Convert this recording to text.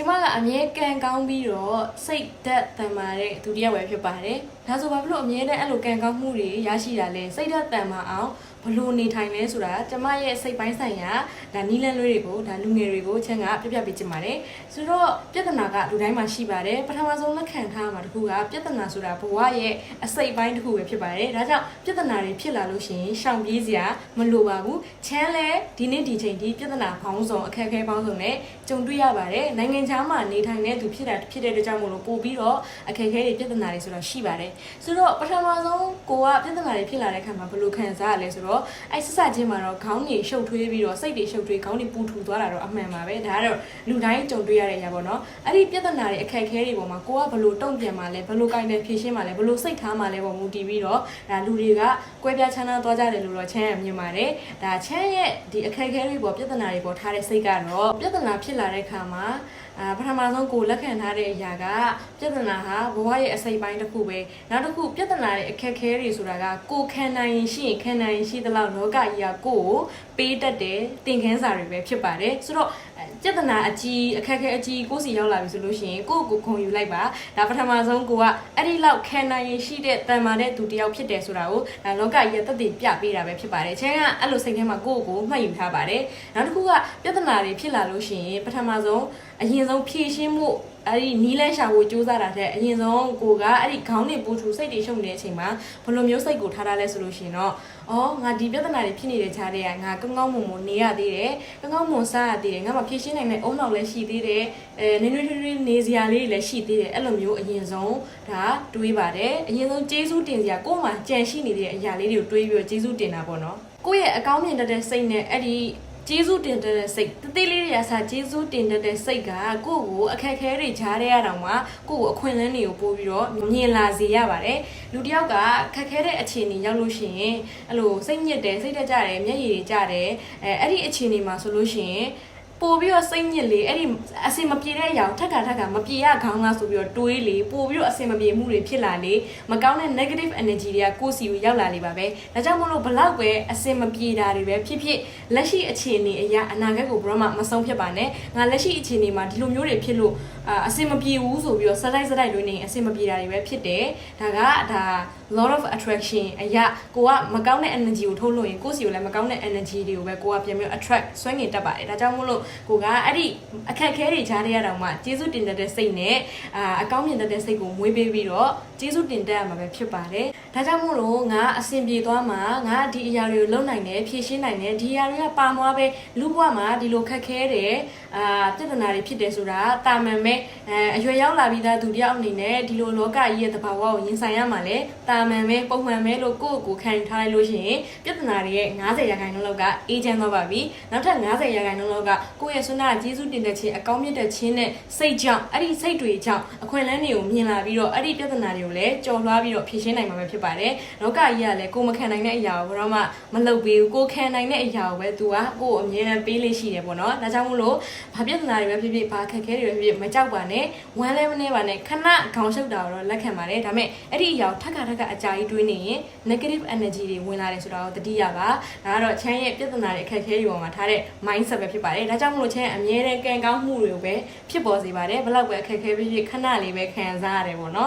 ကျမကအမြဲကံကောင်းပြီးတော့စိတ်သက်တန်မာတဲ့သူတစ်ယောက်ပဲဖြစ်ပါတယ် ဒါဆိုဘာဖြစ်လို့အမြဲတမ်းအဲ့လိုကံကောင်းမှုတွေရရှိတာလဲစိတ်သက်တန်မာအောင်ဘလို့နေထိုင်လဲဆိုတာကျမရဲ့စိတ်ပိုင်းဆိုင်ရာဒါနီးလန်းလွေးတွေကိုဒါလူငယ်တွေကိုချမ်းကပြပြပေးချင်ပါတယ်ဆိုတော့ပြဿနာကလူတိုင်းမှာရှိပါတယ်ပထမဆုံးလက်ခံထားမှာတစ်ခုကပြဿနာဆိုတာဘဝရဲ့အစိတ်ပိုင်းတစ်ခုပဲဖြစ်ပါတယ်ဒါကြောင့်ပြဿနာတွေဖြစ်လာလို့ရှိရင်ရှောင်ပြေးစရာမလိုပါဘူးချမ်းလဲဒီနေ့ဒီချိန်ဒီပြဿနာပေါင်းစုံအခက်အခဲပေါင်းစုံနဲ့ကြုံတွေ့ရပါတယ်နိုင်ငံခြားမှာနေထိုင်တဲ့သူဖြစ်တာဖြစ်တဲ့အတွက်ကြောင့်မို့လို့ပို့ပြီးတော့အခက်အခဲတွေပြဿနာတွေဆိုတော့ရှိပါတယ်ဆိုတော့ပထမဆုံးကိုကပြဿနာတွေဖြစ်လာတဲ့အခါမှာဘယ်လိုခံစားရလဲဆိုတော့အဲဆက်ဆက်ချင်းမှာတော့ခေါင်းတွေရှုပ်ထွေးပြီးတော့စိတ်တွေရှုပ်ထွေးခေါင်းတွေပူထူသွားတာတော့အမှန်ပါပဲဒါကတော့လူတိုင်းကြုံတွေ့ရတဲ့အရာပေါ့နော်အဲ့ဒီပြဿနာတွေအခက်အခဲတွေပေါ်မှာကိုကဘယ်လိုတုံ့ပြန်မှာလဲဘယ်လိုကိုင်တယ်ဖြေရှင်းမှာလဲဘယ်လိုစိတ်ထားမှာလဲပုံမူတည်ပြီးတော့ဒါလူတွေကကွဲပြားချမ်းသာသွားကြတယ်လို့တော့ချမ်းရမြင်ပါတယ်ဒါချမ်းရဲ့ဒီအခက်အခဲတွေပေါ်ပြဿနာတွေပေါ်ထားတဲ့စိတ်ကတော့ပြဿနာဖြစ်လာတဲ့အခါမှာ အာပထမဆုံးကိုလက်ခံထားတဲ့အရာကပြဿနာဟာဘဝရဲ့အစိတ်ပိုင်းတစ်ခုပဲနောက်တစ်ခုပြဿနာရဲ့အခက်အခဲတွေဆိုတာကကိုခံနိုင်ရင်ရှိရင်ခံနိုင်ရင်ရှိသလောက်လောကကြီးကကိုကိုပေးတတ်တယ်သင်ခန်းစာတွေပဲဖြစ်ပါတယ်ဆိုတော့ပြဿနာအကြီးအခက်အခဲအကြီးကိုစီရောက်လာပြီဆိုလို့ရှိရင်ကိုကိုခုံယူလိုက်ပါဒါပထမဆုံးကိုကအဲ့ဒီ လောက်ခံနိုင်ရင်ရှိတဲ့တန်မာတဲ့သူတစ်ယောက်ဖြစ်တယ်ဆိုတာကိုဒါလောကကြီးရဲ့သက်သေပြပေးတာပဲဖြစ်ပါတယ်ချမ်းကအဲ့လိုစိတ်ထဲမှာကိုကိုကိုမှတ်ယူထားပါတယ်နောက်တစ်ခုကပြဿနာတွေဖြစ်လာလို့ရှိရင်ပထမဆုံးအရင်ဆုံးဖြည့်ရှင်းမှု အဲ့ဒီနီးလန်းရှာဖို့စူးစမ်းတာတဲ့အရင်ဆုံးကိုကအဲ့ဒီခေါင်းတွေပူထူစိတ်တွေရှုပ်နေတဲ့အချိန်မှာဘယ်လိုမျိုးစိတ်ကိုထားထားလဲဆိုလို့ရှိရင်တော့အော်ငါဒီပြဿနာတွေဖြစ်နေတဲ့ခြားတွေကငါကောင်းကောင်းမွန်မွန်နေရသေးတယ်ကောင်းကောင်းမွန်စားရသေးတယ်ငါမှဖြည့်ရှင်းနိုင်တဲ့အုံနောက်လည်းရှိသေးတယ်အဲနေနေထွေးထွေးနေစရာလေးတွေလည်းရှိသေးတယ်အဲ့လိုမျိုးအရင်ဆုံးဒါတွေးပါတယ်အရင်ဆုံးကျေးဇူးတင်စရာကိုယ်မှကြံရှိနေတဲ့အရာလေးတွေကိုတွေးပြီးတော့ကျေးဇူးတင်တာပေါ့နော်ကိုယ့်ရဲ့အကောင်းမြင်တတ်တဲ့စိတ်နဲ့အဲ့ဒီ ကျေးဇူးတင်တဲ့စိတ်တတိလေးတွေအစားကျေးဇူးတင်တဲ့စိတ်ကကိုယ့်ကိုအခက်အခဲတွေကြားရတောင်မှကိုယ့်ကိုအခွင့်အလမ်းတွေကိုပို့ပြီးတော့မြင်လာစေရပါတယ်လူတစ်ယောက်ကခက်ခဲတဲ့အခြေအနေရောက်လို့ရှိရင်အဲ့လိုစိတ်ညစ်တယ်စိတ်တက်ကြတယ်မျက်ရည်တွေကျတယ်အဲအဲ့ဒီအခြေအနေမှာဆိုလို့ရှိရင် ပို့ပြီးတော့စိတ်ညစ်လေအဲ့ဒီအစင်မပြေတဲ့အရာကိုထက်ခါထက်ခါမပြေရခေါင်းလားဆိုပြီးတော့တွေးလေပို့ပြီးတော့အစင်မပြေမှုတွေဖြစ်လာလေမကောင်းတဲ့ negative energy တွေကကိုယ့်စီကိုရောက်လာလေပါပဲဒါကြောင့်မလို့ဘလောက်ပဲအစင်မပြေတာတွေပဲဖြစ်ဖြစ်လက်ရှိအခြေအနေအရာအနာဂတ်ကိုဘယ်တော့မှမဆုံးဖြစ်ပါနဲ့ငါလက်ရှိအခြေအနေမှာဒီလိုမျိုးတွေဖြစ်လို့အာအစင်မပြေဘူးဆိုပြီးတော့စတိုက်စတိုက်တွေနေအစင်မပြေတာတွေပဲဖြစ်တယ်ဒါကဒါ lot of attraction အရာကိုကမကောင်းတဲ့ energy ကိုထုတ်လို့ရင်ကိုယ့်စီကိုလည်းမကောင်းတဲ့ energy တွေကိုပဲကိုကပြန်ပြီး attract ဆွဲငင်တက်ပါတယ်ဒါကြောင့်မို့လို့ကိုကအဲ့ဒီအခက်အခဲတွေကြားရတောင်မှကျေးဇူးတင်တတ်တဲ့စိတ်နဲ့အာအကောင်းမြင်တတ်တဲ့စိတ်ကိုမွေးပေးပြီးတော့ကျေးဇူးတင်တတ်ရမှာပဲဖြစ်ပါတယ် ဒါကြောင့်မို့လို့ငါအဆင်ပြေသွားမှာငါဒီအရာတွေကိုလုပ်နိုင်တယ်ဖြည့်ရှင်းနိုင်တယ်ဒီအရာတွေကပါမွားပဲလူဘဝမှာဒီလိုခက်ခဲတယ်အာပြဿနာတွေဖြစ်တယ်ဆိုတာတာမန်ပဲအဲအရွယ်ရောက်လာပြီးသားသူတယောက်အနေနဲ့ဒီလိုလောကကြီးရဲ့သဘာဝကိုရင်ဆိုင်ရမှာလေတာမန်ပဲပုံမှန်ပဲလို့ကိုယ့်ကိုယ်ခံယူထားလိုက်လို့ရှိရင်ပြဿနာတွေရဲ့90ရာခိုင်နှုန်းလောက်ကအေးချမ်းသွားပါပြီနောက်ထပ်90ရာခိုင်နှုန်းလောက်ကကိုယ့်ရဲ့ဆွမ်းနာကျေးဇူးတင်တဲ့ခြင်းအကောင်းမြတ်တဲ့ခြင်းနဲ့စိတ်ကြောင့်အဲ့ဒီစိတ်တွေကြောင့်အခွင့်အလမ်းတွေကိုမြင်လာပြီးတော့အဲ့ဒီပြဿနာတွေကိုလည်းကြော်လွှားပြီးတော့ဖြေရှင်းနိုင်မှာပဲဖြစ်ပါတယ်လောကကြီးကလည်းကိုယ်မခံနိုင်တဲ့အရာကိုဘယ်တော့မှမလုပ်ပေးဘူးကိုယ်ခံနိုင်တဲ့အရာကိုပဲ तू ကကိုယ်အမြဲတမ်းပေးလို့ရှိတယ်ပေါ့နော်ဒါကြောင့်မို့လို့ဘာပြဿနာတွေပဲဖြစ်ဖြစ်ဘာခက်ခဲတွေပဲဖြစ်ဖြစ်မကြောက်ပါနဲ့ဝမ်းလည်းမနေပါနဲ့ခဏခေါင်းရှုပ်တာတော့လက်ခံပါတယ်ဒါပေမဲ့အဲ့ဒီအရာကိုထက်ခါထက်ခါအကြာကြီးတွေးနေရင် negative energy တွေဝင်လာတယ်ဆိုတာကိုတတိယပါဒါကတော့ချမ်းရဲ့ပြဿနာတွေအခက်ခဲတွေပေါ်မှာထားတဲ့ mindset ပဲဖြစ်ပါတယ်ဒါကြောင့်မို့လို့ချမ်းအမြဲတမ်းကံကောင်းမှုတွေကိုပဲဖြစ်ပေါ်စေပါတယ်ဘယ်လောက်ပဲအခက်ခဲဖြစ်ဖြစ်ခဏလေးပဲခံစားရတယ်ပေါ့နော်